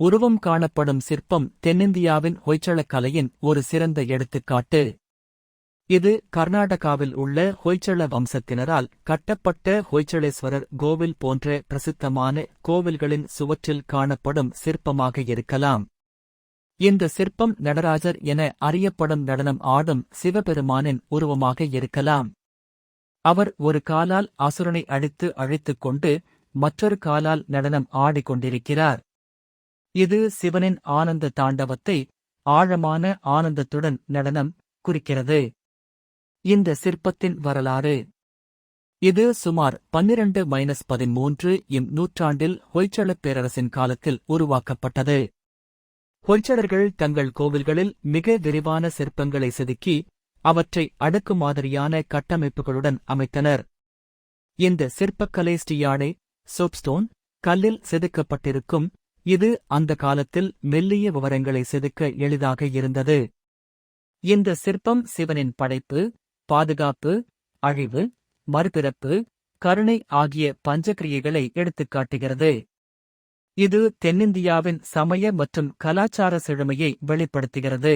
உருவம் காணப்படும் சிற்பம் தென்னிந்தியாவின் ஹொய்சளக் கலையின் ஒரு சிறந்த எடுத்துக்காட்டு. இது கர்நாடகாவில் உள்ள ஹொய்சள வம்சத்தினரால் கட்டப்பட்ட ஹொய்சளேஸ்வரர் கோவில் போன்ற பிரசித்தமான கோவில்களின் சுவற்றில் காணப்படும் சிற்பமாக இருக்கலாம். இந்த சிற்பம் நடராஜர் என அறியப்படும் நடனம் ஆடும் சிவபெருமானின் உருவமாக இருக்கலாம். அவர் ஒரு காலால் அசுரனை அழித்து அழைத்துக் கொண்டு மற்றொரு காலால் நடனம் ஆடிக்கொண்டிருக்கிறார். இது சிவனின் ஆனந்த தாண்டவத்தை ஆழமான ஆனந்தத்துடன் நடனம் குறிக்கிறது. இந்த சிற்பத்தின் வரலாறு. இது சுமார் பன்னிரண்டு மைனஸ் பதிமூன்று இம் நூற்றாண்டில் ஹொய்சலப் பேரரசின் காலத்தில் உருவாக்கப்பட்டது. ஹொய்சலர்கள் தங்கள் கோவில்களில் மிக விரிவான சிற்பங்களை செதுக்கி அவற்றை அடுக்கு மாதிரியான கட்டமைப்புகளுடன் அமைத்தனர். இந்த சிற்பக்கலை ஸ்டியாடை சோப்ஸ்டோன் கல்லில் செதுக்கப்பட்டிருக்கும் இது அந்த காலத்தில் மெல்லிய விவரங்களை செதுக்க எளிதாக இருந்தது. இந்த சிற்பம் சிவனின் படைப்பு பாதுகாப்பு அழிவு மறுபிறப்பு கருணை ஆகிய பஞ்சக்கிரியைகளை எடுத்துக்காட்டுகிறது இது தென்னிந்தியாவின் சமய மற்றும் கலாச்சார செழுமையை வெளிப்படுத்துகிறது.